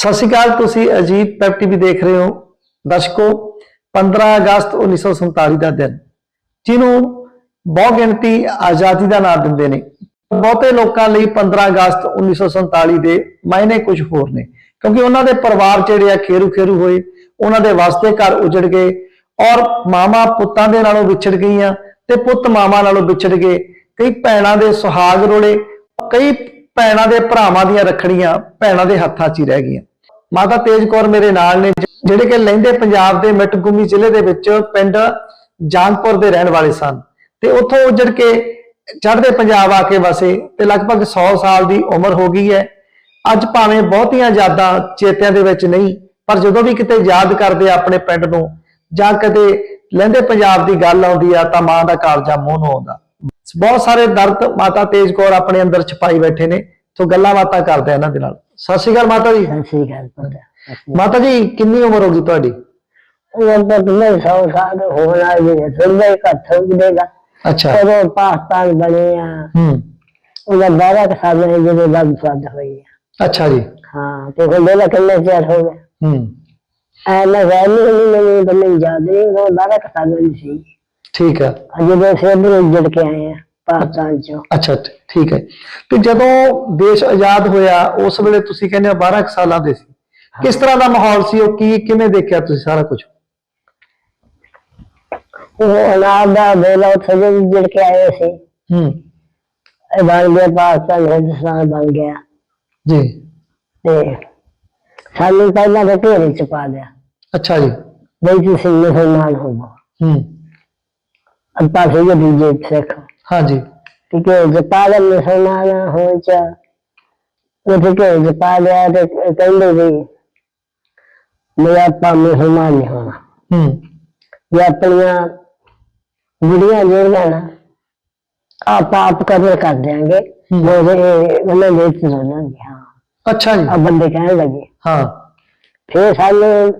ਸਤਿ ਸ਼੍ਰੀ ਅਕਾਲ, ਤੁਸੀਂ ਅਜੀਤ ਪੈਪ ਟੀਵੀ ਦੇਖ ਰਹੇ ਹੋ। ਦਰਸ਼ਕੋ 15 ਅਗਸਤ 1947 ਦਾ ਦਿਨ, ਜਿਹਨੂੰ ਬਹੁਗਿਣਤੀ ਆਜ਼ਾਦੀ ਦਾ ਨਾਮ ਦਿੰਦੇ ਨੇ। ਬਹੁਤੇ ਲੋਕਾਂ ਲਈ 15 ਅਗਸਤ 1947 ਦੇ ਮਾਇਨੇ ਕੁਝ ਹੋਰ ਨੇ, ਕਿਉਂਕਿ ਉਹਨਾਂ ਦੇ ਪਰਿਵਾਰ ਜਿਹੜੇ ਆ ਖੇਰੂ ਖੇਰੂ ਹੋਏ, ਉਹਨਾਂ ਦੇ ਵਾਸਤੇ ਘਰ ਉਜੜ ਗਏ ਔਰ ਮਾਮਾ ਪੁੱਤਾਂ ਦੇ ਨਾਲੋਂ ਵਿਛੜ ਗਈਆਂ ਤੇ ਪੁੱਤ ਮਾਮਾ ਨਾਲੋਂ ਵਿਛੜ ਗਏ। ਕਈ ਭੈਣਾਂ ਦੇ ਸੁਹਾਗ ਰੋਲੇ, ਕਈ ਭੈਣਾਂ ਦੇ ਭਰਾਵਾਂ ਦੀਆਂ ਰੱਖੜੀਆਂ ਭੈਣਾਂ ਦੇ ਹੱਥਾਂ 'ਚ ਹੀ ਰਹਿ ਗਈਆਂ। ਮਾਤਾ ਤੇਜ ਕੌਰ ਮੇਰੇ ਨਾਲ ਨੇ, ਜਿਹੜੇ ਕਿ ਲਹਿੰਦੇ ਪੰਜਾਬ ਦੇ ਮਿੱਟਗੁੰਮੀ ਜ਼ਿਲ੍ਹੇ ਦੇ ਵਿੱਚ ਪਿੰਡ ਜਾਨਪੁਰ ਦੇ ਰਹਿਣ ਵਾਲੇ ਸਨ। ਤੇ ਉੱਥੋਂ ਉੱਜੜ ਕੇ ਚੜ੍ਹਦੇ ਪੰਜਾਬ ਆ ਕੇ ਵਸੇ ਤੇ ਲਗਭਗ 100 ਸਾਲ ਦੀ ਉਮਰ ਹੋ ਗਈ ਹੈ। ਅੱਜ ਭਾਵੇਂ ਬਹੁਤੀਆਂ ਯਾਦਾਂ ਚੇਤਿਆਂ ਦੇ ਵਿੱਚ ਨਹੀਂ, ਪਰ ਜਦੋਂ ਵੀ ਕਿਤੇ ਯਾਦ ਕਰਦੇ ਆ ਆਪਣੇ ਪਿੰਡ ਨੂੰ ਜਾਂ ਕਦੇ ਲਹਿੰਦੇ ਪੰਜਾਬ ਦੀ ਗੱਲ ਆਉਂਦੀ ਆ ਤਾਂ ਮਾਂ ਦਾ ਕਾਲਜਾ ਮੂੰਹ ਨੂੰ ਆਉਂਦਾ। ਬਹੁਤ ਸਾਰੇ ਦਰਦ ਮਾਤਾ ਤੇਜ ਕੌਰ ਆਪਣੇ ਅੰਦਰ ਛਪਾਈ ਬੈਠੇ ਨੇ। ਸੋ ਗੱਲਾਂ ਬਾਤਾਂ ਕਰਦੇ ਆ ਇਹਨਾਂ ਦੇ ਨਾਲ। ਸਤਿ ਸ਼੍ਰੀ ਅਕਾਲ ਮਾਤਾ ਜੀ। ਸਤਿ ਸ੍ਰੀ ਅਕਾਲ ਪੁੱਤ। ਮਾਤਾ ਜੀ ਕਿੰਨੀ ਉਮਰ ਹੋ ਗਈ ਤੁਹਾਡੀ? ਉਹ ਤਾਂ ਤੁਮੇ ਸੌ ਸਾਲ ਹੋਣਾ ਜੀ ਹੀ ਘੱਟ ਹੋ ਜਾਏਗਾ ਅੱਛਾ। ਕਦੋਂ ਪਾਕਿਸਤਾਨ ਬਣੇ ਆ। ਹੂੰ। ਉਹਦਾ ਬਾਰਾਂ ਕੁ ਨੇ ਜਿਹੜੇ ਬੰਦ ਫੱਦ ਹੋਈ ਆ। ਅੱਛਾ ਜੀ। ਹਾਂ ਤੇ ਹੁਣ ਦੇ ਕਿੰਨੇ ਚਿਰ ਹੋ ਗਏ ਹੂੰ। ਐ ਮੈਂ ਵੈਲੀ ਨਹੀਂ ਮੈਨੂੰ ਯਾਦ ਨਹੀਂ ਉਹ ਬਾਰਾਂ ਕੁ ਦੀ ਸੀ। ਠੀਕ ਹੈ ਅਜੇ ਦੇ ਸੇਬਰ ਜੜ ਕੇ ਆਏ ਆ। ਪਾਕਿਸਤਾਨ ਚੋਂ। ਅੱਛਾ ਠੀਕ ਹੈ ਤੇ ਜਦੋਂ ਦੇਸ਼ ਆਜ਼ਾਦ ਹੋਇਆ ਉਸ ਵੇਲੇ ਤੁਸੀਂ ਕਹਿੰਦੇ ਹੋ 12 ਕੁ ਸਾਲਾਂ ਦੇ ਸੀ। ਕਿਸ ਤਰ੍ਹਾਂ ਦਾ ਮਾਹੌਲ ਸੀ ਉਹ? ਕੀ ਕਿਵੇਂ ਦੇਖਿਆ ਤੁਸੀਂ ਸਾਰਾ ਕੁਝ? ਉਹ ਅਨਾਜ ਦਾ ਵੇਲਾ ਉੱਥੇ ਜਿਹੜੇ ਕੇ ਆਏ ਸੀ। ਹੂੰ। ਇਹ ਬਣ ਗਿਆ ਪਾਕਿਸਤਾਨ ਹਿੰਦੁਸਤਾਨ ਬਣ ਗਿਆ। ਜੀ। ਤੇ ਸਾਨੂੰ ਪਹਿਲਾਂ ਤਾਂ ਢੇਰੇ ਚ ਪਾ ਦਿਆ ਅੱਛਾ ਜੀ। ਬਈ ਤੁਸੀਂ ਮੁਸਲਮਾਨ ਹੋ ਹੂੰ। ਅੱਪਾ ਸੀਗੇ ਦੂਜੇ ਸਿੱਖ। ਹਾਂਜੀ। ਠੀਕ ਹੈ ਜਪਾਲ ਮੁਸਲਮਾਨ ਹੋਣ ਚ। ਉਹ ਠੀਕ ਹੈ ਜਪਾਲ ਆ ਤੇ ਕਹਿੰਦੇ ਵੀ ਮੇਰਾ ਆਪਾਂ ਮੁਸਲਮਾਨ ਨਹੀਂ ਹੋਣਾ। ਹੂੰ। ਇਹ ਆਪਣੀਆਂ ਜਿਹੜੀਆਂ ਜਿਹੜੀਆਂ ਨਾ ਆਪ ਆਪ ਕਦਰ ਕਰ ਦਿਆਂਗੇ ਹੂੰ। ਉਹਦੇ ਉਹਨਾਂ ਦੇ ਚ ਰਹਿਣਗੇ ਹਾਂ। ਅੱਛਾ ਜੀ। ਆ ਬੰਦੇ ਕਹਿਣ ਲੱਗੇ। ਹਾਂ। ਫਿਰ ਸਾਨੂੰ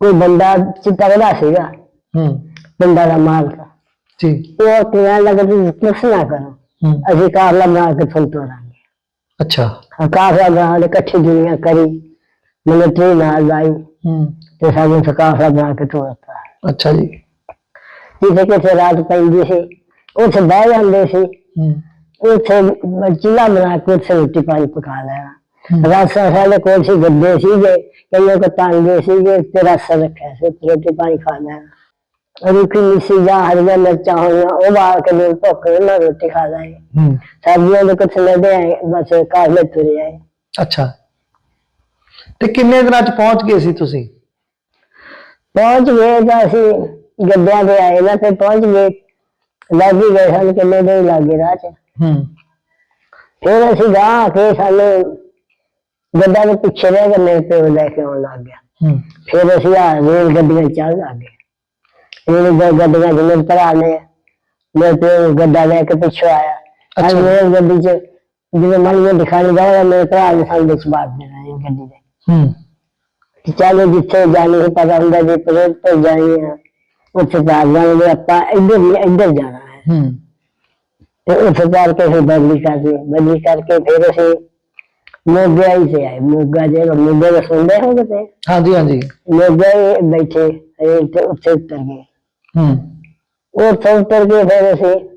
ਕੋਈ ਬੰਦਾ ਚਿੱਤਗੜਾ ਸੀਗਾ। ਹੂੰ। ਪਿੰਡਾਂ ਦਾ ਮਾਲਕ। ਜੀ ਉਹ ਕਹਿਣ ਲੱਗਾ ਤੁਸੀਂ ਕੁਛ ਨਾ ਕਰੋ ਹੂੰ ਅਸੀਂ ਕਾਰ ਲਗਾ ਕੇ ਤੁਹਾਨੂੰ ਤੋਰਾਂਗੇ ਅੱਛਾ ਕਾਫਲਾ ਬਣਾ ਕੇ ਇਕੱਠੀ ਦੁਨੀਆ ਕਰੀ ਮਿਲਟਰੀ ਨਾਲ ਲਾਈ ਹੂੰ ਤੇ ਸਾਨੂੰ ਫਿਰ ਕਾਫਲਾ ਬਣਾ ਕੇ ਤੋਰਤਾ ਅੱਛਾ ਜੀ ਜਿੱਥੇ ਕਿਥੇ ਰਾਤ ਪੈਂਦੀ ਸੀ ਉੱਥੇ ਬਹਿ ਜਾਂਦੇ ਸੀ ਹੂੰ ਉੱਥੇ ਚੁੱਲ੍ਹਾ ਬਣਾ ਕੇ ਉੱਥੇ ਰੋਟੀ ਪਾਣੀ ਪਕਾ ਲੈਣਾ ਹੂੰ। ਰਾਸਾ ਸਾਡੇ ਕੋਲ ਸੀ ਗੱਦੇ ਸੀਗੇ ਕਈਆਂ ਕੋ ਤਾਂਗੇ ਸੀਗੇ ਤੇ ਰਾਸਾ ਰੱਖਿਆ ਸੀ ਉੱਥੇ ਰੋਟੀ ਪਾਣੀ ਖਾ ਲੈਣਾ ਰੁਕੀ ਮਿੱਸੀ ਜਾਂ ਹਰੀਆਂ ਮਿਰਚਾਂ ਹੋਈਆਂ ਉਹ ਬਾਲ ਕੇ ਨੂੰ ਭੁੱਖ ਨਾਲ ਰੋਟੀ ਖਾ ਲਾਂਗੇ ਹੂੰ ਸਬਜ਼ੀਆਂ ਦੇ ਕੁਛ ਲੈਦੇ ਆਏ ਬਸ ਘਰ ਲੈ ਤੁਰੇ ਆਏ ਅੱਛਾ ਤੇ ਕਿੰਨੇ ਦਿਨਾਂ ਚ ਪਹੁੰਚ ਗਏ ਸੀ ਤੁਸੀਂ ਪਹੁੰਚ ਗਏ ਤਾਂ ਅਸੀਂ ਗੱਡਿਆਂ ਤੇ ਆਏ ਨਾ ਤੇ ਪਹੁੰਚ ਗਏ ਲੱਗੀ ਗਏ ਸਾਨੂੰ ਕਿੰਨੇ ਦਿਨ ਲੱਗੇ ਰਾਹ ਚ ਹੂੰ ਫਿਰ ਅਸੀਂ ਗਾਂ ਕੇ ਸਾਨੂੰ ਗੱਡਾ ਦੇ ਪਿੱਛੇ ਰਹਿ ਗਏ ਮੇਰੇ ਪਿਓ ਲੈ ਕੇ ਆਉਣ ਲੱਗ ਗਿਆ ਹੂੰ ਫਿਰ ਅਸੀਂ ਆ ਰੇਲ ਗੱਡੀਆਂ ਚੜ੍ਹ ਲੱਗੇ ਰੇਲ ਗ- ਗੱਡੀਆਂ ਜਿਵੇਂ ਭਰਾ ਨੇ ਮੇਰੇ ਪਿਓ ਗੱਡਾ ਲੈ ਕੇ ਪਿੱਛੇ ਆਇਆ ਅੱਛਾ। ਅਸੀਂ ਰੇਲ ਗੱਡੀ ਚ ਜਿਵੇਂ ਮਨ ਦਿਖਾਣੇ ਜਾਇਆ ਮੇਰੇ ਭਰਾ ਨੇ ਸਾਨੂੰ ਵਿੱਚ ਬਾਤ ਦੇਣਾ ਇਹ ਗੱਡੀ ਦੇ ਹੂੰ ਕਿ ਚੱਲ ਜਿੱਥੇ ਜਾਣੀ ਹੈ ਪਤਾ ਹੁੰਦਾ ਜੇ ਪ੍ਰੇਮ ਤੇ ਜਾਣੀ ਹੈ ਉੱਥੇ ਜਾ ਜਾਣਗੇ ਆਪਾਂ ਇੱਧਰ ਨਹੀਂ ਇੱਧਰ ਜਾਣਾ ਹੈ ਹੂੰ ਤੇ ਉੱਥੇ ਜਾ ਕੇ ਫਿਰ ਬਦਲੀ ਕਰਦੇ ਬਦਲੀ ਕਰਕੇ ਫਿਰ ਅਸੀਂ ਮੋਗਾ ਹੀ ਤੇ ਆਏ ਮੋਗਾ ਜਿਹੜਾ ਮੋਗੇ ਦਾ ਸੁਣਦੇ ਹੋ ਤੇ ਹਾਂਜੀ ਹਾਂਜੀ ਮੋਗਾ ਹੀ ਬੈਠੇ ਰੇਲ ਤੇ ਉੱਥੇ ਉਤਰ ਗਏ ਹੂੰ। ਉਹ ਉੱਥੇ ਉਤਰ ਕੇ ਫਿਰ ਅਸੀਂ।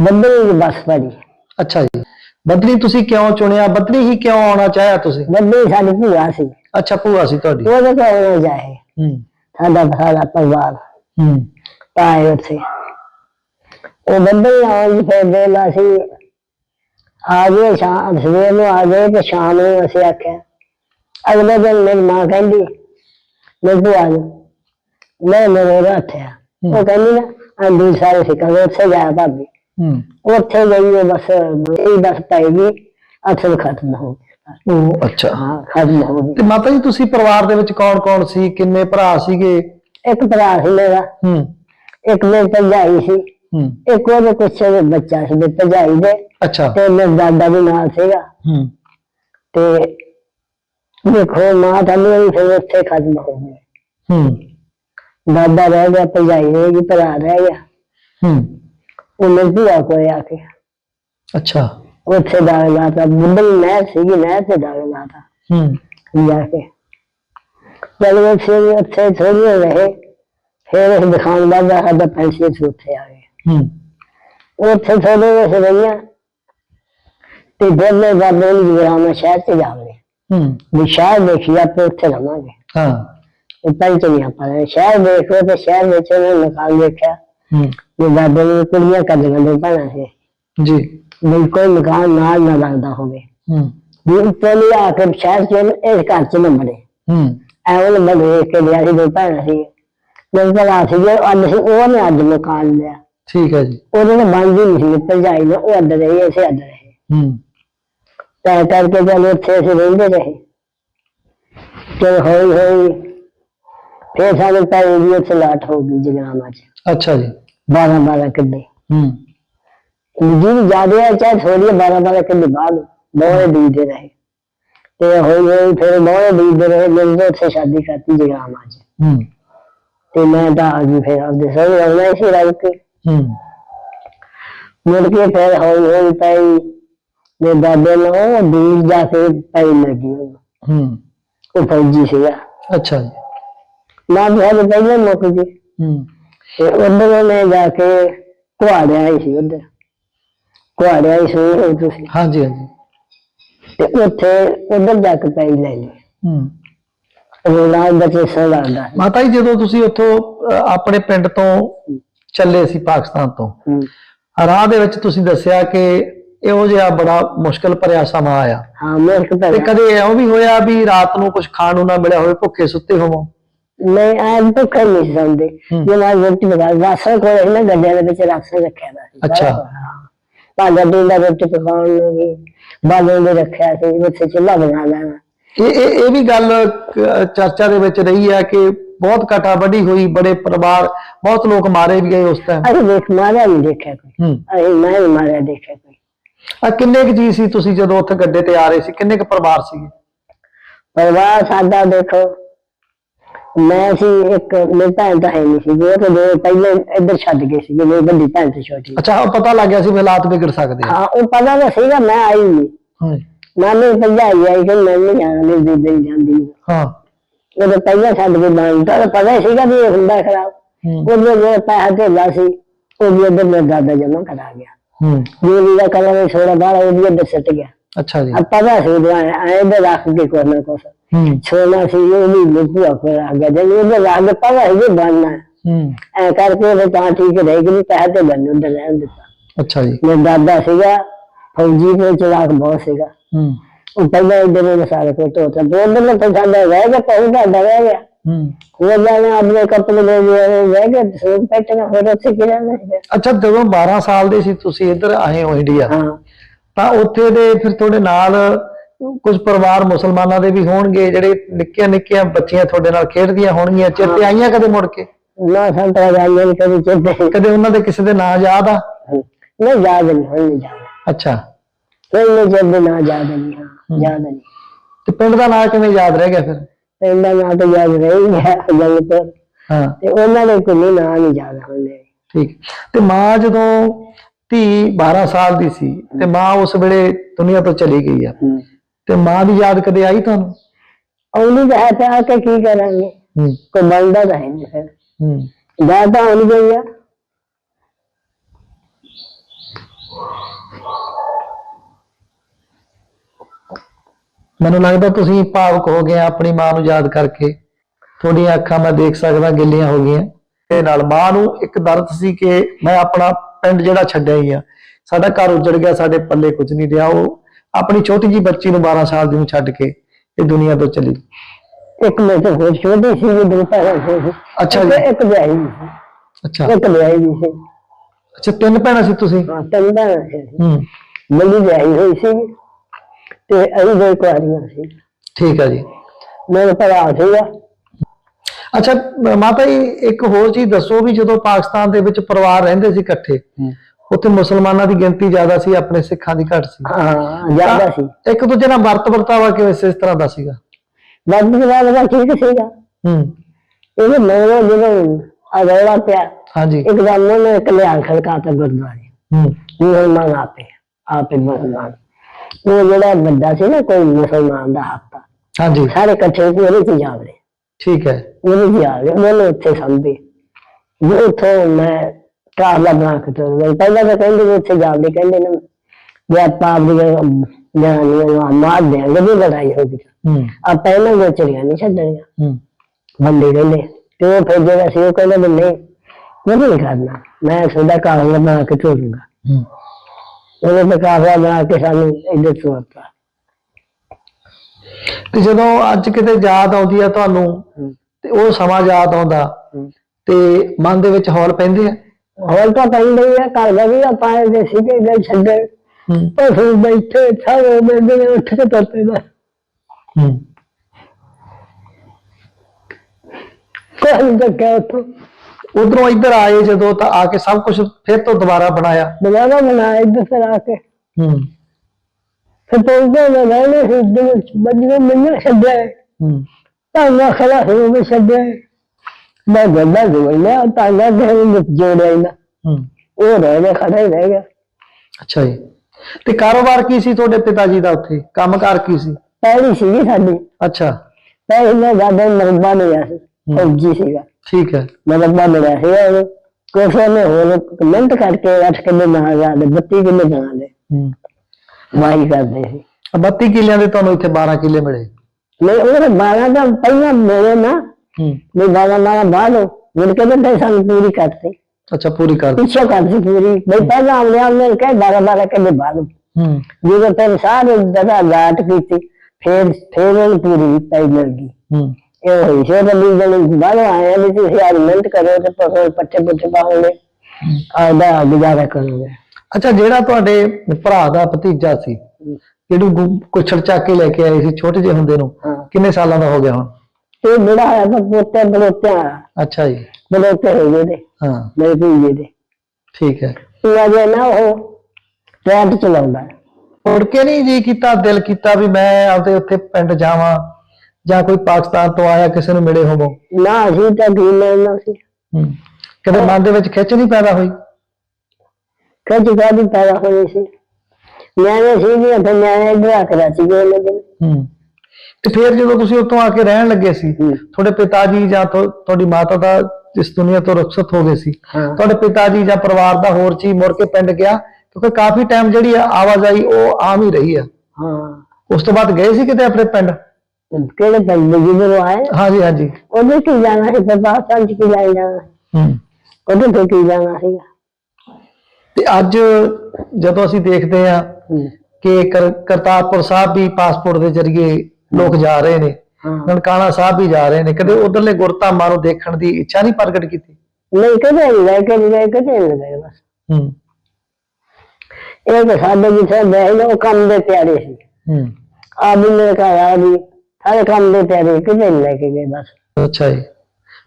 ਬੰਦਰੀ ਦੀ ਬੱਸ ਫੜੀ ਅੱਛਾ ਜੀ। ਬਦਲੀ ਤੁਸੀਂ ਕਿਉਂ ਚੁਣਿਆ? ਬਦਲੀ ਹੀ ਕਿਉਂ ਆਉਣਾ ਚਾਹਿਆ ਤੁਸੀਂ? ਬੰਦਰੀ ਸਾਡੀ ਭੂਆ ਸੀ। ਅੱਛਾ ਭੂਆ ਸੀ ਤੁਹਾਡੀ। ਉਹਦੇ ਕੋਲ ਆਉਣਾ ਜਾਏ। ਹੂੰ। ਸਾਡਾ ਸਾਡਾ ਪਰਿਵਾਰ। ਹੂੰ। ਪਾਏ ਉੱਥੇ। ਉਹ ਬੰਦੇ ਆਉਣ ਫਿਰ ਵੇਲਾ ਸੀ ਆ ਗਏ ਸ਼ਾਮ ਸਵੇਰ ਨੂੰ ਆ ਗਏ ਤੇ ਸ਼ਾਮ ਨੂੰ ਅਸੀਂ ਆਖਿਆ ਅਗਲੇ ਦਿਨ ਮੇਰੀ ਮਾਂ ਕਹਿੰਦੀ ਮੈਂ ਭੂਆ ਨੂੰ ਮੈਂ ਮੇਰੇ ਰੱਥ ਆ। ਉਹ ਕਹਿੰਦੀ ਨਾ ਅੰਦੂ ਸਾਰੇ ਸਿੱਕਾਂ ਉੱਥੇ ਗਿਆ ਭਾਬੀ ਹੂੰ। ਉੱਥੇ ਗਈ ਉਹ ਬਸ ਇਹ ਬਸ ਪਾਏਗੀ ਅਸਲ ਖਤਮ ਹੋ ਗਿਆ ਉਹ ਅੱਛਾ। ਹਾਂ ਖਤਮ ਹੋ ਗਈ। ਤੇ ਮਾਤਾ ਜੀ ਤੁਸੀਂ ਪਰਿਵਾਰ ਦੇ ਵਿੱਚ ਕੌਣ ਕੌਣ ਸੀ? ਕਿੰਨੇ ਭਰਾ ਸੀਗੇ? ਇੱਕ ਭਰਾ ਸੀ ਮੇਰਾ। ਹੂੰ। ਇੱਕ ਮੇਰੀ ਭਰਜਾਈ ਸੀ। ਹੂੰ। ਇੱਕ ਉਹਦੇ ਕੁਛ ਬੱਚਾ ਸੀ ਮੇਰੀ ਭਰਜਾਈ ਦੇ। ਅੱਛਾ। ਤੇ ਮੇਰਾ ਦਾਦਾ ਵੀ ਨਾਲ ਸੀਗਾ। ਹੂੰ। ਤੇ ਦੇਖੋ ਮਾਂ ਤਾਂ ਮੇਰੀ ਫਿਰ ਉੱਥੇ ਖਤਮ ਹੋ ਗਈ। ਹੂੰ। ਦਾਦਾ ਰਹਿ ਗਿਆ ਭਰਜਾਈ ਰਹਿ ਗਈ ਭਰਾ ਰਹਿ ਗਿਆ ਹੂੰ ਉਹ ਭੂਆ ਕੋਲ ਆ ਕੇ ਅੱਛਾ ਉੱਥੇ ਦਾਗ ਲਾਤਾ ਬੁੱਢਲ ਨਹਿਰ ਸੀਗੀ ਨਹਿਰ ਤੇ ਦਾਗ ਲਾਤਾ ਹੂੰ ਜਾ ਕੇ ਚਲੋ ਫਿਰ ਉੱਥੇ ਥੋੜੀ ਦੇਰ ਰਹੇ ਫਿਰ ਉਸ ਦੁਕਾਨਦਾਰ ਦਾ ਸਾਡਾ ਪੈਸੇ ਸੀ ਉੱਥੇ ਆ ਗਏ ਹੂੰ ਉੱਥੇ ਥੋੜੇ ਜਿਹੇ ਰਹੀਆਂ ਤੇ ਦੋਨੇ ਬਾਬੇ ਨੂੰ ਜਗਰਾਮਾ ਸ਼ਹਿਰ ਚ ਜਾਵੇ ਹੂੰ ਵੀ ਸ਼ਹਿਰ ਦੇਖੀ ਆਪੇ ਉੱਥੇ ਰਵਾਂਗੇ ਹਾਂ ਇਹ ਪੰਚ ਨਹੀਂ ਆਪਾਂ ਸ਼ਹਿਰ ਦੇਖੋ ਤੇ ਸ਼ਹਿਰ ਵਿੱਚ ਉਹਨੇ ਮਕਾਨ ਦੇਖਿਆ ਹੂੰ ਵੀ ਬਾਬੇ ਨੂੰ ਕੁੜੀਆਂ ਕੱਢੀਆਂ ਦੋ ਭੈਣਾਂ ਸੀ ਜੀ ਵੀ ਕੋਈ ਮਕਾਨ ਨਾਲ ਨਾ ਲੱਗਦਾ ਹੋਵੇ ਹੂੰ ਵੀ ਉੱਤੇ ਲਈ ਆ ਕੇ ਸ਼ਹਿਰ ਚ ਇਸ ਘਰ ਚ ਨੰਬਰੇ ਹੂੰ ਐਵੇਂ ਨੰਬਰ ਦੇਖ ਕੇ ਲਿਆ ਸੀ ਦੋ ਭੈਣਾਂ ਸੀ ਮੇਰੇ ਕੋਲ ਆ ਸੀ ਜੇ ਅੱਜ ਸੀ ਉਹਨੇ ਅੱਜ ਮਕਾਨ ਲਿਆ ਠੀਕ ਹੈ ਜੀ ਉਹਦੇ ਨਾਲ ਬਣਦੀ ਨਹੀਂ ਸੀ ਭਰਜਾਈ ਨੇ ਉਹ ਅੱਡ ਰਹੀ ਅਸੀਂ ਅੱਡ ਰਹੇ ਹੂੰ ਤਾਂ ਕਰਕੇ ਚੱਲ ਉੱਥੇ ਅਸੀਂ ਰਹਿੰਦੇ ਰਹੇ ਤੇ ਹੌਲੀ ਹੌਲੀ ਫਿਰ ਸਾਡੇ ਪੈਸੇ ਦੀ ਉੱਥੇ ਲਾਟ ਹੋ ਗਈ ਜਗਰਾਮਾ ਚ ਅੱਛਾ ਜੀ 12 12 ਕਿੱਲੇ ਹੂੰ ਜੀ ਜ਼ਿਆਦਾ ਹੈ ਚਾਹੇ ਥੋੜੀ 12 12 ਕਿੱਲੇ ਬਾਅਦ ਦੋਵੇਂ ਬੀਜਦੇ ਰਹੇ ਤੇ ਹੌਲੀ ਹੌਲੀ ਫਿਰ ਦੋਵੇਂ ਬੀਜਦੇ ਰਹੇ ਮੇਰੇ ਤੋਂ ਉੱਥੇ ਸ਼ਾਦੀ ਕਰਤੀ ਜਗਰਾਮਾ ਚ ਹੂੰ ਤੇ ਮੈਂ ਤਾਂ ਆ ਗਈ ਫਿਰ ਆਪਦੇ ਸਹੁਰੇ ਰਹਿਣਾ ਸੀ ਰਲ ਕੇ ਹੂੰ ਮੁੜ ਕੇ ਫਿਰ ਹੌਲੀ ਹੌਲੀ ਪਈ ਮੇਰੇ ਦਾਦੇ ਨੂੰ ਉਹ ਦੂਰ ਜਾ ਕੇ ਪਈ ਲੱਗੀ ਉਹਨੂੰ। ਹੂੰ ਉਹ ਫੌਜੀ ਸੀਗਾ ਅੱਛਾ ਜੀ ਮਾਂ ਵੀ ਹਲੇ ਪਹਿਲੇ ਮੁੱਕ ਗਈ ਹੂੰ। ਤੇ ਉਧਰ ਨੇ ਜਾ ਕੇ ਕੁਹਾੜਿਆ ਆਈ ਸੀ ਉਧਰ। ਕੁਹਾੜਿਆ ਆਈ ਸੀ ਉਹ ਤੁਸੀਂ। ਹਾਂਜੀ ਹਾਂਜੀ। ਤੇ ਉੱਥੇ ਉਧਰ ਜਾ ਕੇ ਪਈ ਲੈ ਲਈ। ਹੂੰ। ਉਹ ਨਾਲ ਬੱਚੇ ਸੜਾਉਂਦਾ ਮਾਤਾ ਜੀ ਜਦੋਂ ਤੁਸੀਂ ਉੱਥੋਂ ਅਹ, ਆਪਣੇ ਪਿੰਡ ਤੋਂ ਚੱਲੇ ਸੀ ਪਾਕਿਸਤਾਨ ਤੋਂ ਰਾਹ ਦੇ ਵਿੱਚ ਤੁਸੀਂ ਦੱਸਿਆ ਕਿ ਇਹੋ ਜਿਹਾ ਬੜਾ ਮੁਸ਼ਕਲ ਭਰਿਆ ਸਮਾਂ ਆਇਆ। ਹਾਂ ਮੇਰੇ ਕੋਲ ਤੇ ਕਦੇ ਇਹੋ ਵੀ ਹੋਇਆ ਵੀ ਰਾਤ ਨੂੰ ਕੁਝ ਖਾਣ ਨੂੰ ਨਾ ਮਿਲਿਆ ਹੋਵੇ ਭੁੱਖੇ ਸੁੱਤੇ ਹੋਵੋ? ਮੈਂ ਤੋਂ ਕਰ ਨਹੀਂ ਹੂੰ। ਜੇ ਮੈਂ ਰੋਟੀ ਬਣਾ ਰਾਸ਼ਨ ਕੋਲ ਇਹਨਾਂ ਗੱਡਿਆਂ ਦੇ ਵਿੱਚ ਰਾਸ਼ਨ ਰੱਖਿਆ ਦਾ ਸੀ। ਅੱਛਾ। ਪਾਗਾ ਦਾ ਰੋਟੀ ਪਕਾਉਣ ਨੂੰ ਵੀ ਬਾਲੋਂ ਦੇ ਰੱਖਿਆ ਸੀ ਉੱਥੇ ਚੁੱਲ੍ਹਾ ਬਣਾ ਲੈਣਾ। ਇਹ ਇਹ ਇਹ ਵੀ ਗੱਲ ਕ- ਚਰਚਾ ਦੇ ਵਿੱਚ ਰਹੀ ਹੈ ਕਿ ਬਹੁਤ ਕਟਾ ਵੱਢੀ ਹੋਈ ਬੜੇ ਪਰਿਵਾਰ ਬਹੁਤ ਲੋਕ ਮਾਰੇ ਵੀ ਗਏ ਉਸ ਟਾਈਮ ਅਰੇ ਦੇਖ ਮਾਰਿਆ ਨਹੀਂ ਦੇਖਿਆ ਕੋਈ। ਹੂੰ। ਅਰੇ ਮੈਂ ਨਹੀਂ ਮਾਰਿਆ ਦੇਖਿਆ ਕੋਈ। ਆ ਕਿੰਨੇ ਕੁ ਜੀ ਸੀ ਤੁਸੀਂ ਜਦੋਂ ਉੱਥੇ ਗੱਡੇ ਤੇ ਆ ਰਹੇ ਸੀ? ਕਿੰਨੇ ਕੁ ਪਰਿਵਾਰ ਸੀਗੇ? ਪਰਿਵਾਰ ਸਾਡਾ ਦੇਖੋ ਮੈਂ ਸੀ ਇੱਕ ਮੇਰੀ ਭੈਣ ਤਾਂ ਹੈ ਨਹੀਂ ਸੀ ਉਹ ਤਾਂ ਦੋ ਪਹਿਲੇ ਇੱਧਰ ਛੱਡ ਗਏ ਸੀ ਮੇਰੀ ਵੱਡੀ ਭੈਣ ਤੇ ਛੋਟੀ। ਅੱਛਾ ਉਹ ਪਤਾ ਲੱਗ ਗਿਆ ਸੀ ਵੀ ਹਾਲਾਤ ਵਿਗੜ ਸਕਦੇ ਆ। ਹਾਂ ਉਹ ਪਤਾ ਤਾਂ ਸੀਗਾ ਮੈਂ ਆਈ ਨਹੀਂ ਹਾਂ ਮੈਂ ਮੇਰੀ ਭਰਜਾਈ ਆਈ ਕਿ ਮੈਂ ਨਹੀਂ ਜਾਣਾ ਮੇਰੀ ਬੀਬੀ ਨਹੀਂ ਜਾਂਦੀ। ਹਾਂ। ਉਹ ਤਾਂ ਪਹਿਲਾਂ ਛੱਡ ਕੇ ਬਾਣ ਤਾਂ ਪਤਾ ਸੀਗਾ ਵੀ ਇਹ ਹੁੰਦਾ ਖਰਾਬ। ਉਹਦੇ ਜਿਹੜਾ ਪੈਸਾ ਢੇਲਾ ਸੀ ਉਹ ਵੀ ਉੱਧਰ ਮੇਰਾ ਦਾਦਾ ਜਮਾ ਕਰਾ ਗਿਆ। ਹੂੰ। ਜੀ ਦਾ ਕਲਰ ਵੀ ਥੋੜਾ ਬਾਹਰ ਉਹ ਵੀ ਉੱਧਰ ਸਿੱਟ ਗਿਆ। ਅੱਛਾ ਜੀ ਆ ਪਤਾ ਸੀ ਦਵਾ ਆਏ ਦੇ ਰੱਖ ਕੇ ਕੋਈ ਨਾ ਕੁਛ ਹੂੰ ਛੋਣਾ ਸੀ ਉਹ ਵੀ ਮੁੱਢਾ ਕੋਲ ਆ ਗਿਆ ਜੇ ਉਹਦੇ ਰੱਖ ਪਤਾ ਹੀ ਵੀ ਬਣਨਾ ਹੂੰ ਐ ਕਰਕੇ ਉਹ ਤਾਂ ਠੀਕ ਰਹਿ ਗਈ ਪੈਸੇ ਤੇ ਬੰਨ ਉੱਧਰ ਰਹਿਣ ਦਿੱਤਾ ਅੱਛਾ ਜੀ ਮੇਰਾ ਦਾਦਾ ਸੀਗਾ ਫੌਜੀ ਦੇ ਚਲਾਕ ਬਹੁਤ ਸੀਗਾ ਹੂੰ ਉਹ ਪਹਿਲਾਂ ਇੱਧਰ ਦੇ ਸਾਰੇ ਕੋਲ ਤੋਂ ਤਾਂ ਦੋ ਦਿਨ ਤੋਂ ਸਾਡਾ ਰਹਿ ਗਿਆ ਪਹੁੰਚ ਦਾ ਰਹਿ ਗਿਆ ਹੂੰ ਉਹ ਜਾਣੇ ਆਪਣੇ ਕੱਪੜੇ ਦੇ ਦੇ ਰਹਿ ਗਏ ਸੂਟ ਪੈਟਣਾ ਹੋਰ ਉੱਥੇ ਕੀ ਰਹਿਣਾ ਸੀ। ਅੱਛਾ ਜਦੋਂ 12 ਸਾਲ ਦੇ ਸੀ ਤੁਸੀਂ ਇੱਧਰ ਆਏ ਹੋ ਇੰਡੀਆ ਹਾਂ ਤਾਂ ਉੱਥੇ ਦੇ ਫਿਰ ਤੁਹਾਡੇ ਨਾਲ ਕੁਝ ਪਰਿਵਾਰ ਮੁਸਲਮਾਨਾਂ ਦੇ ਵੀ ਹੋਣਗੇ ਜਿਹੜੇ ਨਿੱਕੀਆਂ ਨਿੱਕੀਆਂ ਬੱਚੀਆਂ ਤੁਹਾਡੇ ਨਾਲ ਖੇਡਦੀਆਂ ਹੋਣਗੀਆਂ ਚਿੱਤੇ ਆਈਆਂ ਕਦੇ ਮੁੜ ਕੇ? ਨਾ ਸੰਤਰਾ ਜਾਈਏ ਨੀ ਕਦੇ ਚੇਤੇ ਕਦੇ ਉਹਨਾਂ ਦੇ ਕਿਸੇ ਦੇ ਨਾਂ ਯਾਦ ਆ? ਨਹੀਂ ਯਾਦ ਨਹੀਂ ਯਾਦ। ਅੱਛਾ। ਕੋਈ ਨਹੀਂ ਜਦ ਨਾ ਯਾਦ ਨਹੀਂ ਯਾਦ ਨਹੀਂ। ਤੇ ਪਿੰਡ ਦਾ ਨਾਂ ਕਿਵੇਂ ਯਾਦ ਰਹਿ ਗਿਆ ਫਿਰ? ਪਹਿਲਾਂ ਨਾ ਤਾਂ ਯਾਦ ਰਹੀ ਗਿਆ ਜੰਗ ਤੋਂ। ਹਾਂ। ਤੇ ਉਹਨਾਂ ਦੇ ਕੋਈ ਨਾਂ ਨਹੀਂ ਯਾਦ ਹੁੰਦੇ। ਠੀਕ। ਤੇ ਮਾਂ ਜਦੋਂ ਧੀ 12 ਸਾਲ ਦੀ ਸੀ ਤੇ ਮਾਂ ਉਸ ਵੇਲੇ ਦੁਨੀਆ ਤੋਂ ਚਲੀ ਗਈ ਆ। ਤੇ ਮਾਂ ਦੀ ਯਾਦ ਕਦੇ ਆਈ ਤੁਹਾਨੂੰ? ਉਹਨੂੰ ਤਾਂ ਹੈ ਤਾਂ ਆ ਕੇ ਕੀ ਕਰਾਂਗੇ? ਕੋਈ ਬਣਦਾ ਤਾਂ ਹੈ ਨਹੀਂ ਫਿਰ। ਜਾ ਤਾਂ ਹੁਣ ਗਈ ਆ। ਮੈਨੂੰ ਲੱਗਦਾ ਤੁਸੀਂ ਭਾਵੁਕ ਹੋ ਗਏ ਆਪਣੀ ਮਾਂ ਨੂੰ ਯਾਦ ਕਰਕੇ। ਤੁਹਾਡੀਆਂ ਅੱਖਾਂ ਮੈਂ ਦੇਖ ਸਕਦਾ ਗਿੱਲੀਆਂ ਹੋ ਗਈਆਂ। ਤੇ ਨਾਲ ਮਾਂ ਨੂੰ ਇੱਕ ਦਰਦ ਸੀ ਕਿ ਮੈਂ ਆਪਣਾ ਪਿੰਡ ਜਿਹੜਾ ਛੱਡਿਆ ਹੀ ਆ। ਸਾਡਾ ਘਰ ਉਜੜ ਗਿਆ ਸਾਡੇ ਪੱਲੇ ਕੁਝ ਨਹੀਂ ਰਿਹਾ। ਉਹ ਆਪਣੀ ਛੋਟੀ ਜੀ ਬੱਚੀ ਨੂੰ 12 ਸਾਲ ਦੀ ਨੂੰ ਛੱਡ ਕੇ ਇਹ ਦੁਨੀਆ ਤੋਂ ਚਲੀ ਇੱਕ ਮੇਰੇ ਤੋਂ ਹੋਰ ਛੋਟੀ ਸੀ ਜੀ ਦੋ ਭੈਣਾਂ ਸੀ। ਅੱਛਾ ਜੀ। ਇੱਕ ਵਿਆਹੀ ਸੀ। ਅੱਛਾ। ਇੱਕ ਵਿਆਹੀ ਵੀ ਸੀ। ਅੱਛਾ ਤਿੰਨ ਭੈਣਾਂ ਸੀ ਤੁਸੀਂ? ਹਾਂ ਤਿੰਨ ਭੈਣਾਂ ਸੀ। ਹੂੰ। ਮੇਰੀ ਵਿਆਹੀ ਹੋਈ ਸੀ ਤੇ ਅਸੀਂ ਦੋ ਕੁਆਰੀਆਂ ਸੀ। ਠੀਕ ਆ ਜੀ। ਮੇਰੇ ਭਰਾ ਸੀਗਾ। ਅੱਛਾ ਮਾਤਾ ਜੀ ਇੱਕ ਹੋਰ ਚੀਜ਼ ਦੱਸੋ ਵੀ ਜਦੋਂ ਪਾਕਿਸਤਾਨ ਦੇ ਵਿੱਚ ਪਰਿਵਾਰ ਰਹਿੰਦੇ ਸੀ ਇਕੱਠੇ ਉੱਥੇ ਮੁਸਲਮਾਨਾਂ ਦੀ ਗਿਣਤੀ ਜ਼ਿਆਦਾ ਸੀ ਆਪਣੇ ਸਿੱਖਾਂ ਦੀ ਘੱਟ ਸੀ। ਹਾਂ ਜ਼ਿਆਦਾ ਸੀ। ਤਾਂ ਇੱਕ ਦੂਜੇ ਨਾਲ ਵਰਤ ਵਰਤਾਵਾ ਕਿਵੇਂ ਸੀ ਇਸ ਤਰ੍ਹਾਂ ਦਾ ਸੀਗਾ? ਦੇ ਬਾਅਦ ਠੀਕ ਸੀਗਾ। ਹੂੰ। ਇਹ ਮੇਰੇ ਜਦੋਂ ਅਗਲਾ ਪਿਆ ਹਾਂਜੀ। ਇੱਕਦਮ ਉਹਨੇ ਕਲਿਆਣ ਖੜਕਾਤਾ ਗੁਰਦੁਆਰੇ। ਹੂੰ। ਮੁਸਲਮਾਨ ਆਪੇ ਆਪੇ ਮੁਸਲਮਾਨ ਉਹ ਜਿਹੜਾ ਵੱਡਾ ਸੀ ਨਾ ਕੋਈ ਮੁਸਲਮਾਨ ਦਾ ਹੱਥ ਹਾਂਜੀ। ਸਾਰੇ ਇਕੱਠੇ ਕੇ ਉਹਦੇ ਜਾਵੜੇ। ਠੀਕ ਹੈ। ਉਹਦੇ ਚ ਜਾਵੜੇ ਮੈਨੂੰ ਉੱਥੇ ਸੰਭੇ। ਜੋ ਉੱਥੋਂ ਮੈਂ ਦਾ ਬਣਾ ਕੇ ਤੁਰ ਗਈ ਪਹਿਲਾਂ ਤਾਂ ਕਹਿੰਦੇ ਵੀ ਉੱਥੇ ਜਾਵੜੇ ਕਹਿੰਦੇ ਨੇ ਜੇ ਆਪਾਂ ਆਪਣੀ ਜਾਨੀ ਨੂੰ ਮਾਰ ਦਿਆਂਗੇ ਵੀ ਲੜਾਈ ਹੋ ਗਈ। ਹੂੰ। ਆਪਾਂ ਇਹਨਾਂ ਨੂੰ ਚੜੀਆਂ ਨਹੀਂ ਛੱਡਣੀਆਂ। ਬੰਦੇ ਕਹਿੰਦੇ ਤੇ ਉਹ ਫਿਰ ਜਿਹੜਾ ਸੀ ਉਹ ਕਹਿੰਦਾ ਵੀ ਨਹੀਂ ਉਹ ਨਹੀਂ ਕਰਨਾ। ਮੈਂ ਤੁਹਾਡਾ ਕਾਗਜ਼ ਬਣਾ ਕੇ ਤੋਰੂੰਗਾ ਉਹਨੇ ਤੇ ਕਾਗਜ਼ ਬਣਾ ਕੇ ਸਾਨੂੰ ਇੱਧਰ ਤੋਰਤਾ ਤੇ ਜਦੋਂ ਅੱਜ ਕਿਤੇ ਯਾਦ ਆਉਂਦੀ ਆ ਤੁਹਾਨੂੰ। ਤੇ ਉਹ ਸਮਾਂ ਯਾਦ ਆਉਂਦਾ। ਤੇ ਮਨ ਦੇ ਵਿੱਚ ਹੌਲ ਪੈਂਦੇ ਆ। ਹੋਰ ਤਾਂ ਪੈਂਦੇ ਆ ਘਰ ਦਾ ਵੀ ਆਪਾਂ ਇਹਦੇ ਸੀਗੇ ਗਏ ਛੱਡੇ। ਉਹ ਫਿਰ ਬੈਠੇ ਸਾਰੇ ਬੰਦੇ ਨੇ ਉੱਠ ਕੇ ਤੁਰਤੇ ਦਾ ਹੂੰ। ਕੋਈ ਨਹੀਂ ਚੱਕਿਆ ਉੱਥੋਂ। ਉਧਰੋਂ ਇੱਧਰ ਆਏ ਜਦੋਂ ਤਾਂ ਆ ਕੇ ਸਭ ਕੁਝ ਫਿਰ ਤੋਂ ਦੁਬਾਰਾ ਬਣਾਇਆ। ਦੁਬਾਰਾ ਬਣਾਇਆ ਇੱਧਰ ਫਿਰ ਆ ਕੇ। ਹੂੰ। ਫਿਰ ਪਹੁੰਚਦੇ ਮੈਂ ਰਹਿਣੇ ਸੀ ਦਿਨ ਬੰਦੇ ਮੈਨੂੰ ਛੱਡਿਆ ਹੂੰ। ਤਾਂ ਮੈਂ ਖੜਾ ਹੋ ਮੈਂ ਛੱਡਿਆ ਮੈਂ ਗੱਲਾਂ ਜੋੜ ਲਿਆ ਤਾਂ ਮੈਂ ਦੇ ਜੋੜਿਆ ਨਾ ਹੂੰ। ਉਹ ਰਹਿ ਗਿਆ ਖੜਾ ਹੀ ਰਹਿ ਗਿਆ। ਅੱਛਾ ਜੀ। ਤੇ ਕਾਰੋਬਾਰ ਕੀ ਸੀ ਤੁਹਾਡੇ ਪਿਤਾ ਜੀ ਦਾ ਉੱਥੇ? ਕੰਮਕਾਰ ਕੀ ਸੀ? ਪਹਿਲੀ ਸੀਗੀ ਸਾਡੀ। ਅੱਛਾ। ਪਹਿਲੇ ਜ਼ਿਆਦਾ ਮਰਬਾ ਮਿਲਿਆ ਸੀ ਫੌਜੀ ਸੀਗਾ। ਠੀਕ ਹੈ। ਮਰਬਾ ਮਿਲਿਆ ਸੀ ਉਹ। ਨੇ ਹੋਰ ਕਮੈਂਟ ਕਰਕੇ ਅੱਠ ਕਿੱਲੇ ਨਾ ਜਾ ਦੇ 32 ਕਿੱਲੇ ਬਣਾ ਦੇ। ਵਾਹੀ ਕਰਦੇ ਸੀ। 32 ਕਿੱਲਿਆਂ ਦੇ ਤੁਹਾਨੂੰ ਇੱਥੇ 12 ਕਿੱਲੇ ਮਿਲੇ। ਨਹੀਂ ਉਹ ਬਾਰਾਂ ਦਾ ਪਹਿਲਾਂ ਮੇਰੇ ਨਾ। ਹੂੰ। ਵੀ ਬਾਰਾਂ ਮਾਰਾ ਬਾਅਦ ਮੁੜ ਕੇ ਤਾਂ ਪੈਸਾ ਪੂਰੀ ਕਰਤੇ। ਅੱਛਾ ਪੂਰੀ ਕਰ ਪਿੱਛੇ ਕਰਤੀ ਪੂਰੀ। ਬਈ ਪਹਿਲਾਂ ਆਉਂਦੇ ਆਉਂਦੇ ਕਹਿ ਬਾਰਾਂ ਬਾਰਾਂ ਕਿੱਲੇ ਬਾਅਦ। ਹੂੰ। ਜਦੋਂ ਤੇ ਸਾਰੇ ਜਗ੍ਹਾ ਲਾਟ ਕੀਤੀ ਫਿਰ ਫਿਰ ਉਹਨੂੰ ਪੂਰੀ ਪੈ ਮਿਲ ਗਈ। ਹੂੰ। ਇਹ ਹੋਈ ਤਾਂ ਵੀ ਜਣ ਬਾਹਰ ਆਇਆ ਵੀ ਤੁਸੀਂ ਆਰਗੂਮੈਂਟ ਕਰੋ ਤੇ ਪੱਟੇ ਪੁੱਟੇ ਪਾਉਂਗੇ ਆਦਾ ਗੁਜ਼ਾਰਾ ਕਰੋਗੇ। ਅੱਛਾ ਜਿਹੜਾ ਤੁਹਾਡੇ ਭਰਾ ਦਾ ਭਤੀਜਾ ਸੀ ਜਿਹੜੀ ਗੁ- ਕੁੱਛੜ ਚੱਕ ਕੇ ਲੈ ਕੇ ਆਏ ਸੀ ਛੋਟੇ ਜਿਹੇ ਹੁੰਦੇ ਨੂੰ ਕਿੰਨੇ ਸਾਲਾਂ ਦਾ ਹੋ ਗਿਆ ਹੁਣ? ਇਹ ਬੜਾ ਹੈ ਤਾਂ ਪੋਤੇ ਬਲੋਤੇ ਅੱਛਾ ਜੀ। ਬਲੋਤੇ ਹੋ ਗਏ ਨੇ ਹਾਂ। ਮੇਰੇ ਪੀਏ ਦੇ। ਠੀਕ ਹੈ। ਇਹ ਅਜੇ ਨਾ ਉਹ ਟਰੈਕ ਚਲਾਉਂਦਾ ਹੈ। ਮੁੜ ਕੇ ਨਹੀਂ ਜੀ ਕੀਤਾ ਦਿਲ ਕੀਤਾ ਵੀ ਮੈਂ ਆਪਦੇ ਉੱਥੇ ਪਿੰਡ ਜਾਵਾਂ ਜਾਂ ਕੋਈ ਪਾਕਿਸਤਾਨ ਤੋਂ ਆਇਆ ਕਿਸੇ ਨੂੰ ਮਿਲੇ ਹੋਵੋ। ਨਾ ਅਸੀਂ ਤਾਂ ਕੀ ਲੈਣਾ ਸੀ। ਹੂੰ। ਕਦੇ ਮਨ ਦੇ ਵਿੱਚ ਖਿੱਚ ਨਹੀਂ ਪੈਦਾ ਹੋਈ? ਕੱਜ ਗਾਦੀ ਪੈਦਾ ਹੋਈ ਸੀ। ਨਿਆਣੇ ਸੀ ਵੀ ਤੇ ਨਿਆਣੇ ਆ ਕੇ ਰਾਜੀ ਗਏ ਨੇ ਦਿਨ ਹੂੰ। ਤੇ ਫਿਰ ਜਦੋਂ ਤੁਸੀਂ ਉੱਥੋਂ ਆ ਕੇ ਰਹਿਣ ਲੱਗੇ ਸੀ। ਤੁਹਾਡੇ ਪਿਤਾ ਜੀ ਜਾਂ ਤੁਹਾ- ਤੁਹਾਡੀ ਮਾਤਾ ਦਾ ਇਸ ਦੁਨੀਆ ਤੋਂ ਰੁਖਸਤ ਹੋ ਗਏ ਸੀ। ਤੁਹਾਡੇ ਪਿਤਾ ਜੀ ਜਾਂ ਪਰਿਵਾਰ ਦਾ ਹੋਰ ਚੀਜ਼ ਮੁੜ ਕੇ ਪਿੰਡ ਗਿਆ ਕਿਉਂਕਿ ਕਾਫੀ ਟਾਈਮ ਜਿਹੜੀ ਆ ਆਵਾਜਾਈ ਉਹ ਆਮ ਹੀ ਰਹੀ ਆ। ਹਾਂ। ਉਸ ਤੋਂ ਬਾਅਦ ਗਏ ਸੀ ਕਿਤੇ ਆਪਣੇ ਪਿੰਡ? ਕਿਹੜੇ ਪਿੰਡ ਜਦੋਂ ਆਏ? ਹਾਂਜੀ ਹਾਂਜੀ। ਉਹਦੇ ਕੀ ਜਾਣਾ ਸੀ ਤੇ ਬਾਹਰ ਸੰਜ ਕੀ ਜਾਣਾ ਹੂੰ। ਉਹਦੇ ਤੋਂ ਕੀ ਜਾਣਾ ਸੀਗਾ? ਤੇ ਅੱਜ ਜਦੋਂ ਅਸੀਂ ਦੇਖਦੇ ਆ। ਕਿ ਕਰ- ਕਰਤਾਰਪੁਰ ਸਾਹਿਬ ਵੀ ਪਾਸਪੋਰਟ ਦੇ ਜ਼ਰੀਏ ਲੋਕ ਜਾ ਰਹੇ ਨੇ ਨਨਕਾਣਾ ਸਾਹਿਬ ਵੀ ਜਾ ਰਹੇ ਨੇ ਕਦੇ ਉਧਰਲੇ ਗੁਰਧਾਮਾਂ ਨੂੰ ਦੇਖਣ ਦੀ ਇੱਛਾ ਨਹੀਂ ਪ੍ਰਗਟ ਕੀਤੀ? ਨਹੀਂ ਕਦੇ ਨਹੀਂ ਲੈ ਕੇ ਨਹੀਂ ਗਏ ਕਦੇ ਨਹੀਂ ਗਏ ਬਸ। ਹੂੰ। ਇਹ ਤਾਂ ਸਾਡੇ ਜਿੱਥੇ ਬਹਿ ਉਹ ਕੰਮ ਦੇ ਪਿਆਰੇ ਸੀ। ਹੂੰ। ਆ ਵੀ ਮੇਰੇ ਘਰ ਆ ਵੀ ਸਾਰੇ ਕੰਮ ਦੇ ਪਿਆਰੇ ਕਿਤੇ ਨਹੀਂ ਲੈ ਕੇ ਗਏ ਬਸ। ਅੱਛਾ ਜੀ।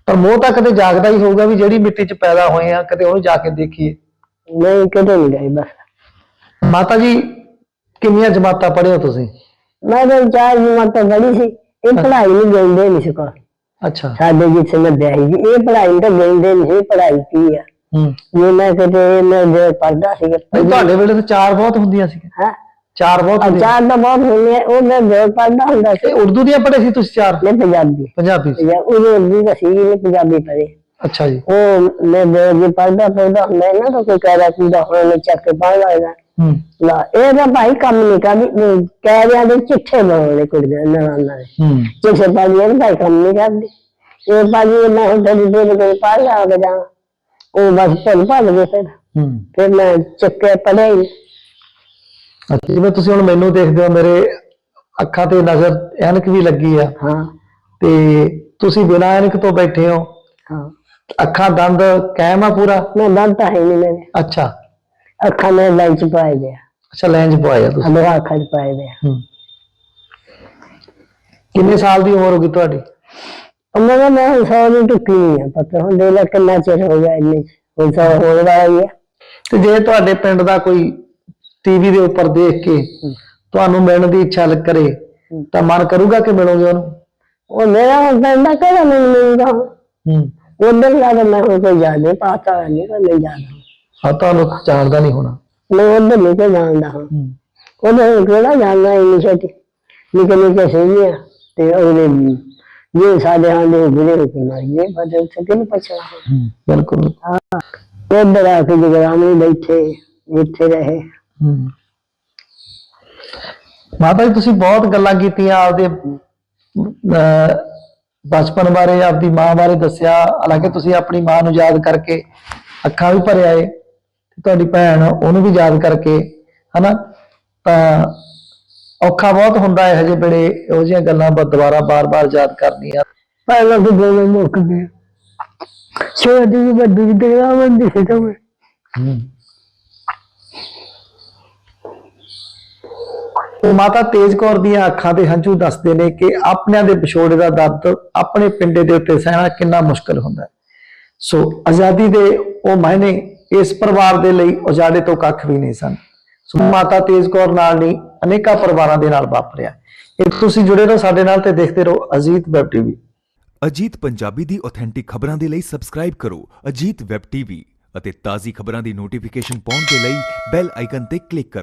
ਪਰ ਮੋਹ ਤਾਂ ਕਦੇ ਜਾਗਦਾ ਹੀ ਹੋਊਗਾ ਵੀ ਜਿਹੜੀ ਮਿੱਟੀ 'ਚ ਪੈਦਾ ਹੋਏ ਆ ਕਦੇ ਉਹਨੂੰ ਜਾ ਕੇ ਦੇਖੀਏ। ਨਹੀਂ ਕਿਤੇ ਨਹੀਂ ਗਏ ਬਸ। ਮਾਤਾ ਜੀ ਕਿੰਨੀਆਂ ਜਮਾਤਾਂ ਪੜ੍ਹੇ ਹੋ ਤੁਸੀਂ? ਮੈਂ ਤਾਂ ਚਾਰ ਜਮਾਤ ਬੜੀ ਸੀ। ਇਹ ਪੜ੍ਹਾਈ ਨਹੀਂ ਗਈਂਦੇ ਨਹੀਂ ਸੀ ਕੋਲ ਅੱਛਾ। ਸਾਡੇ ਜਿੱਥੇ ਮੈਂ ਵਿਆਹੀ ਸੀ ਇਹ ਪੜ੍ਹਾਈ ਤਾਂ ਗਈਂਦੇ ਨਹੀਂ ਸੀ ਪੜ੍ਹਾਈ ਕੀ ਆ? ਹੂੰ। ਜੇ ਮੈਂ ਕਿਤੇ ਮੈਂ ਜੇ ਪੜ੍ਹਦਾ ਸੀ ਨਹੀਂ ਤੁਹਾਡੇ ਵੇਲੇ ਤਾਂ ਚਾਰ ਬਹੁਤ ਹੁੰਦੀਆਂ ਸੀ। ਹਾਂ? ਚਾਰ ਬਹੁਤ ਹੁੰਦੀਆਂ। ਚਾਰ ਤਾਂ ਬਹੁਤ ਹੁੰਦੇ ਆ, ਉਹ ਮੈਂ ਜੇ ਪੜ੍ਹਦਾ ਹੁੰਦਾ ਸੀ। ਇਹ ਉਰਦੂ ਦੀਆਂ ਪੜ੍ਹੇ ਸੀ ਤੁਸੀਂ ਚਾਰ? ਮੈਂ ਪੰਜਾਬੀ। ਪੰਜਾਬੀ ਸੀ ਜਾਂ ਉਹ ਉਰਦੂ ਦਾ ਸੀ ਪੰਜਾਬੀ ਪੜ੍ਹੇ। ਅੱਛਾ ਜੀ। ਉਹ ਮੈਂ ਜੇ ਪੜ੍ਹਦਾ ਪੜ੍ਹਦਾ ਹੁੰਦਾ ਨਾ ਤਾਂ ਕੋਈ ਕਹਿਦਾ ਕੁੰਦਾ ਹੋਣਾ ਮੈਂ ਚੱਕ ਕੇ ਪੜ੍ਹ ਲੈਦਾ ਹੂੰ। ਲਾ ਇਹ ਤਾਂ ਭਾਈ ਕੰਮ ਨਹੀਂ ਕਰਦੀ ਕਹਿ ਰਿਆ ਦੇ ਚਿੱਠੇ ਬਣਾਉਣੇ ਕੁੜੀਆਂ ਨਵਾਂ ਨਵੇਂ ਹੂੰ। ਚਿੱਠੇ ਪਾਣੀ ਇਹ ਭਾਈ ਕੰਮ ਨਹੀਂ ਕਰਦੀ। ਇਹ ਭਾਜੀ ਮੈਂ ਤੇਰੀ ਦੇ ਦੇ ਪੜ੍ਹ ਲਾ ਕੇ ਜਾ ਉਹ ਬਸ ਭੁੱਲ ਭੱਲ ਗਏ ਫਿਰ। ਹੂੰ। ਫਿਰ ਮੈਂ ਚੱਕੇ ਪੜ੍ਹੇ ਹੀ। ਅੱਛਾ ਜਿਵੇਂ ਤੁਸੀਂ ਹੁਣ ਮੈਨੂੰ ਦੇਖਦੇ ਹੋ ਮੇਰੇ ਅੱਖਾਂ ਤੇ ਨਜ਼ਰ ਐਨਕ ਵੀ ਲੱਗੀ ਆ। ਹਾਂ। ਤੇ ਤੁਸੀਂ ਬਿਨਾਂ ਐਨਕ ਤੋਂ ਬੈਠੇ ਹੋ। ਹਾਂ। ਅੱਖਾਂ ਦੰਦ ਕਾਇਮ ਆ ਪੂਰਾ ਮੈਂ ਦੰਦ ਹੈ ਨਹੀਂ ਮੇਰੇ ਅੱਛਾ ਅੱਖਾਂ में लाइट पाए गया ਅੱਛਾ ਲੈਂਜ ਪਵਾਇਆ ਤੁਸੀਂ अब आँखा पाए गया ਹੂੰ ਕਿੰਨੇ ਸਾਲ ਦੀ ਉਮਰ ਹੋ ਗਈ ਤੁਹਾਡੀ अब मैं मैं सौ नहीं टुकी नहीं है पता हूँ डेढ़ कितना चेर हो गया इन्ने कोई सौ होने वाला ही है ਤੇ ਜੇ ਤੁਹਾਡੇ ਪਿੰਡ ਦਾ ਕੋਈ ਟੀਵੀ ਦੇ ਉੱਪਰ ਦੇਖ ਕੇ ਤੁਹਾਨੂੰ ਮਿਲਣ ਦੀ ਇੱਛਾ ਲ- ਕਰੇ ਤਾਂ ਮਨ ਕਰੂਗਾ ਕਿ ਮਿਲੋਗੇ ਉਹਨੂੰ वो मेरा बंदा करा मैं मिलूंगा ਹੂੰ ਉਧਰ ਲਾਦਾ ਮੈਂ ਹੁਣ ਕੋਈ ਜਾਣੇ ਪਾਤਾ ਨਹੀਂ ਕੋਈ ਨਹੀਂ ਜਾਣਾ। ਹਾਂ ਤੁਹਾਨੂੰ ਜਾਣਦਾ ਨਹੀਂ ਹੋਣਾ। ਮੈਂ ਉਧਰ ਨਹੀਂ ਕੋਈ ਜਾਣਦਾ ਹਾਂ। ਹੂੰ। ਉਹਨੇ ਕਿਹੜਾ ਜਾਣਦਾ ਇੰਨੀ ਛੇਤੀ? ਨਿੱਕੇ ਨਿੱਕੇ ਸਹੀਆਂ ਤੇ ਉਹਨੇ ਜੇ ਸਾਡੇ ਹਾਂ ਦੇ ਬੁਰੇ ਹੋ ਮਾਰੀਏ ਬਦਲ ਸਕੇ ਨਹੀਂ ਪਛਾਣਾ। ਹੂੰ, ਬਿਲਕੁਲ। ਉਧਰ ਆ ਕੇ ਜਗਰਾਮੀ ਬੈਠੇ ਜਿੱਥੇ ਰਹੇ। ਹੂੰ। ਮਾਤਾ ਜੀ ਤੁਸੀਂ ਬਹੁਤ ਗੱਲਾਂ ਕੀਤੀਆਂ ਆਪਦੇ ਬਚਪਨ ਬਾਰੇ ਆਪਦੀ ਮਾਂ ਬਾਰੇ ਦੱਸਿਆ ਹਾਲਾਂਕਿ ਤੁਸੀਂ ਆਪਣੀ ਮਾਂ ਨੂੰ ਯਾਦ ਕਰਕੇ ਅੱਖਾਂ ਵੀ ਭਰਿਆ ਏ ਤੁਹਾਡੀ ਭੈਣ ਉਹਨੂੰ ਵੀ ਯਾਦ ਕਰਕੇ ਹਨਾ? ਤਾਂ ਔਖਾ ਬਹੁਤ ਹੁੰਦਾ ਹੈ ਹਜੇ ਬੜੇ ਇਹੋ ਜਿਹੀਆਂ ਗੱਲਾਂ ਬ- ਦੁਬਾਰਾ ਬਾਰ-ਬਾਰ ਯਾਦ ਕਰਨੀਆਂ। ਪਹਿਲਾਂ ਤਾਂ ਦੋਵੇਂ ਮੁੱਕ ਗਏ ਛੋਟੀ ਜਿਹੀ ਵੱਡੀ ਜਿਹੀ ਜਗਰਾਮੀ ਸੀ ਤਾਂ ਮੈਂ। ਉਹ ਮਾਤਾ ਤੇਜ ਕੌਰ ਦੀਆਂ ਅੱਖਾਂ 'ਤੇ ਹੰਝੂ ਦੱਸਦੇ ਨੇ ਕਿ ਆਪਣਿਆਂ ਦੇ ਵਿਛੋੜੇ ਦਾ ਦਰਦ ਆਪਣੇ ਪਿੰਡੇ ਦੇ ਉੱਤੇ ਸਹਿਣਾ ਕਿੰਨਾ ਮੁਸ਼ਕਲ ਹੁੰਦਾ ਹੈ। ਸੋ ਆਜ਼ਾਦੀ ਦੇ ਉਹ ਮਾਇਨੇ ਇਸ ਪਰਿਵਾਰ ਦੇ ਲਈ ਉਜਾੜੇ ਤੋਂ ਕੱਖ ਵੀ ਨਹੀਂ ਸਨ। ਸੋ ਮਾਤਾ ਤੇਜ ਕੌਰ ਨਾਲ ਨਹੀਂ, ਅਨੇਕਾਂ ਪਰਿਵਾਰਾਂ ਦੇ ਨਾਲ ਵਾਪਰਿਆ। ਇਹ ਤੁਸੀਂ ਜੁੜੇ ਰਹੋ ਸਾਡੇ ਨਾਲ ਤੇ ਦੇਖਦੇ ਰਹੋ ਅਜੀਤ ਵੈਬ ਟੀਵੀ ਅਜੀਤ ਪੰਜਾਬੀ ਦੀ ਆਥੈਂਟਿਕ ਖਬਰਾਂ ਦੇ ਲਈ ਸਬਸਕ੍ਰਾਈਬ ਕਰੋ ਅਜੀਤ ਵੈਬ ਟੀਵੀ ਅਤੇ ਤਾਜ਼ੀ ਖਬਰਾਂ ਦੀ ਨੋਟੀਫਿਕੇਸ਼ਨ ਪਾਉਣ ਦੇ ਲਈ ਬੈਲ ਆਈਕਨ ਤੇ ਕਲਿੱਕ ਕਰੋ।